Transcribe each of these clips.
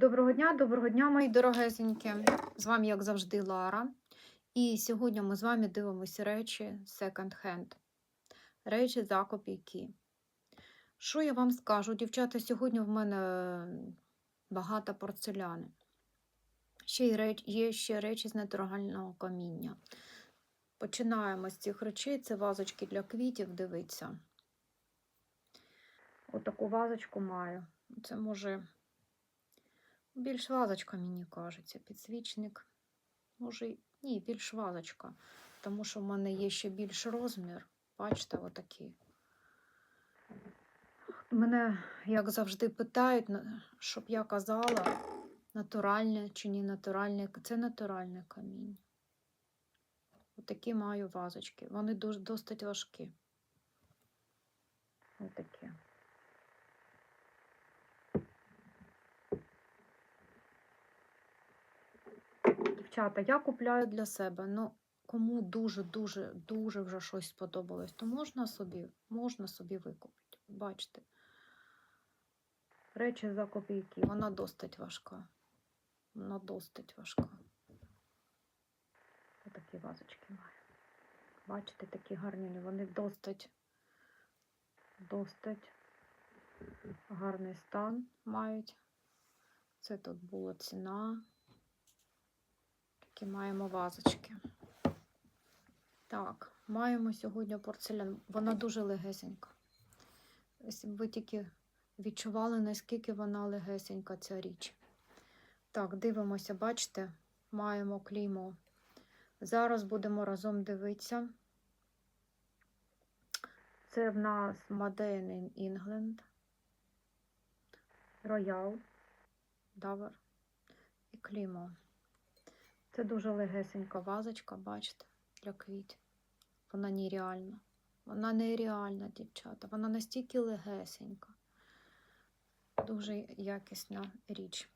Доброго дня, доброго дня, мої дорогесенькі. З вами, як завжди, Лара. І сьогодні ми з вами дивимося речі hand. Речі за копійки. Що я вам скажу, дівчата, сьогодні в мене багато порцеляни. Ще й реч... Є ще речі з натурального каміння. Починаємо з цих речей. Це вазочки для квітів, дивіться. Отаку вазочку маю. Це може. Більш вазочка, мені кажеться, підсвічник. Може, ні, більш вазочка. Тому що в мене є ще більш розмір. Бачите, отакий. Мене, як завжди, питають, щоб я казала, натуральне чи не натуральне. Це натуральне каміння. Отакі маю вазочки. Вони досить важкі. Отакі. Дівчата, я купляю для себе. Ну, кому дуже-дуже дуже вже щось сподобалось, то можна собі, можна собі викупити. Бачите. Речі за копійки. Вона досить важка. Вона досить важка. Отакі вазочки маю. Бачите, такі гарні. Вони досить, досить гарний стан мають. Це тут була ціна. Такі маємо вазочки. Так, маємо сьогодні порцелян. Вона дуже легесенька. Ось ви тільки відчували, наскільки вона легесенька, ця річ. Так, дивимося, бачите, маємо клеймо. Зараз будемо разом дивитися. Це в нас Made in England, Royal, Dover і клеймо. Це дуже легесенька вазочка, бачите, для квітів. Вона нереальна. Вона нереальна, дівчата. Вона настільки легесенька. Дуже якісна річ.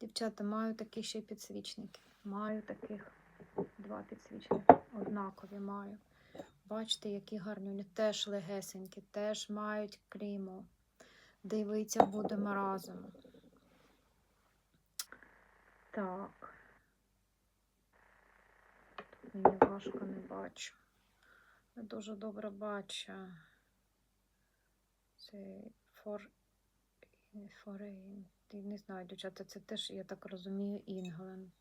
Дівчата, маю такі ще підсвічники. Маю таких два підсвічники. Однакові маю. Бачите, які гарні. Вони теж легесенькі, теж мають клеймо. Дивіться, будемо разом. Так. Мені важко не бачу. Я дуже добре бачу. Це фор... форейн. Не знаю, дівчата, це теж, я так розумію, Інгленд.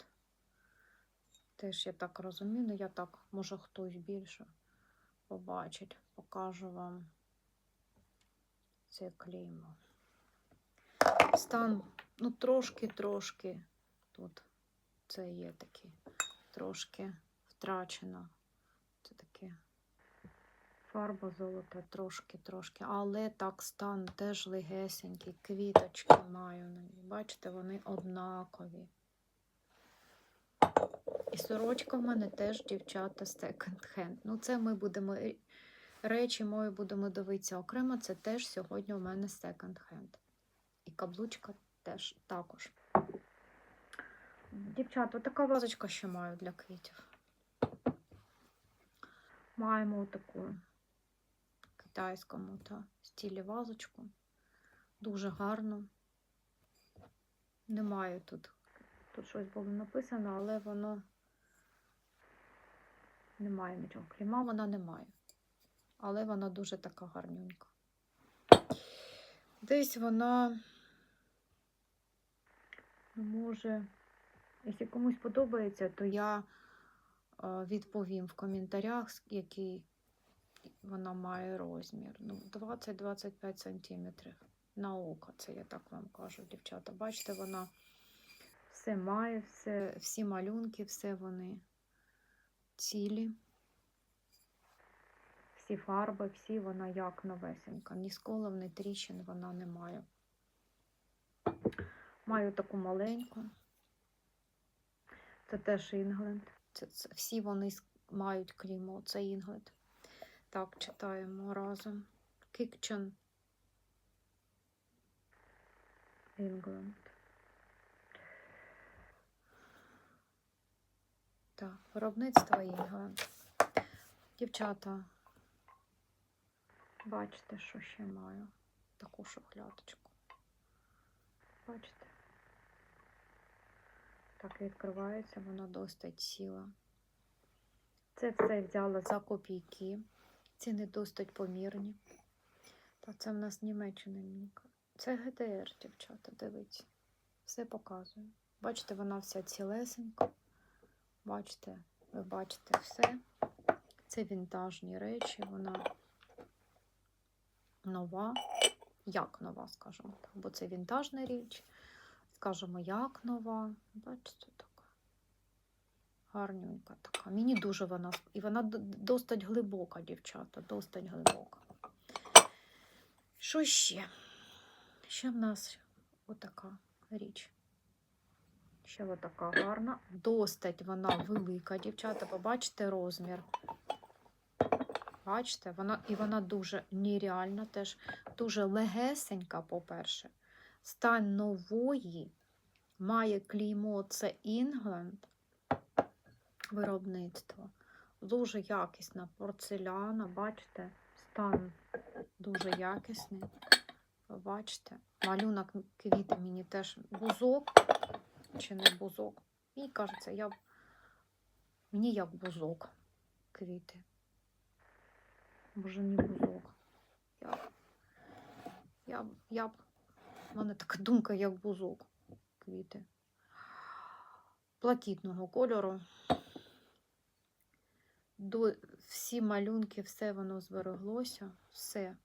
Теж я так розумію, але я так, може хтось більше побачить. Покажу вам це клеймо. Стан, ну, трошки-трошки тут це є такий, трошки втрачено. Це таке фарба золота, трошки-трошки. Але так стан теж легесенький, квіточки маю на ній. Бачите, вони однакові. І сорочка в мене теж дівчата секонд-хенд. Ну, це ми будемо речі мої будемо дивитися окремо. Це теж сьогодні у мене секонд-хенд. І каблучка теж також. Дівчата, така вазочка ще маю для квітів. Маємо таку китайському та стілі вазочку. Дуже гарно. Немає тут. Тут щось було написано, але воно немає нічого. Кліма вона немає. Але вона дуже така гарненька. Десь вона ну, може, якщо комусь подобається, то я відповім в коментарях, який вона має розмір. Ну, 20-25 сантиметрів на око, це я так вам кажу, дівчата. Бачите, вона все має, все, всі малюнки, все вони цілі. Всі фарби, всі вона як новесенька. Ні сколів, ні тріщин вона не має. Маю таку маленьку. Це теж Інгленд. Це, це, всі вони мають клеймо. Це Інгленд. Так, читаємо разом. Кікчен. Інгленд. Так, виробництво Інгленд. Дівчата, бачите, що ще маю? Таку шухлядочку. Бачите? Так і відкривається, вона досить ціла. Це все взяла за копійки. Ціни досить помірні. Та це в нас Німеччина мінка. Це ГДР, дівчата, дивіться. Все показує. Бачите, вона вся цілесенька. Бачите, ви бачите все. Це вінтажні речі, вона нова. Як нова, скажімо так. Бо це вінтажна річ. Скажемо, як нова. Бачите, така. Гарненька така. Мені дуже вона. І вона досить глибока, дівчата, досить глибока. Що ще? Ще в нас отака річ. Ще отака гарна. Достать вона велика, дівчата. Побачите розмір. Бачите, вона, і вона дуже нереальна, теж дуже легесенька, по-перше. Стан нової має клеймо це Інгленд виробництво. Дуже якісна порцеляна, бачите, стан дуже якісний. Бачите, малюнок квіти мені теж бузок чи не бузок. Мені кажеться, я... мені як бузок квіти. Може, не бузок. Я, я, я в мене така думка, як бузок квіти. Платітного кольору. До, всі малюнки, все воно збереглося, все.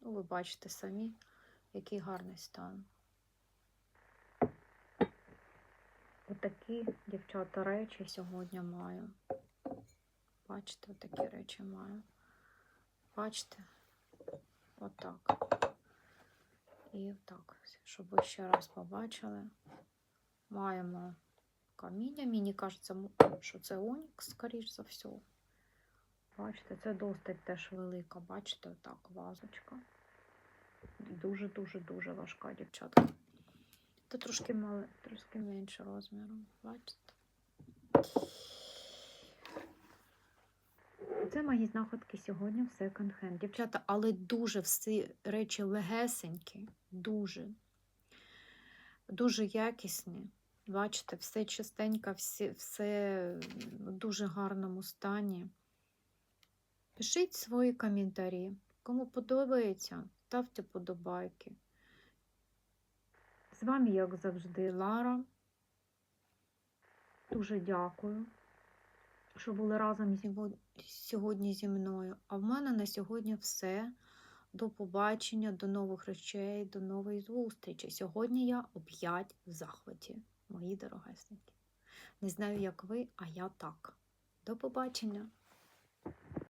Ну, ви бачите самі, який гарний стан. Отакі, дівчата, речі сьогодні маю. Бачите, отакі речі маю. Бачите? Отак. І так, щоб ви ще раз побачили. Маємо каміння. Мені кажеться, що це онікс, скоріш за все. Бачите, це досить теж велика. Бачите, отак, вазочка. Дуже-дуже-дуже важка, дівчатка. Це трошки мали, трошки менше розміром. Бачите? Це мої знаходки сьогодні в секонд-хенд. Дівчата, але дуже всі речі легесенькі, дуже, дуже якісні. Бачите, все чистенько, все, все в дуже гарному стані. Пишіть свої коментарі. Кому подобається, ставте подобайки. З вами, як завжди, Лара. Дуже дякую, що були разом сьогодні зі мною. А в мене на сьогодні все. До побачення, до нових речей, до нової зустрічі. Сьогодні я оп'ять в захваті, мої дорогесенькі. Не знаю, як ви, а я так. До побачення!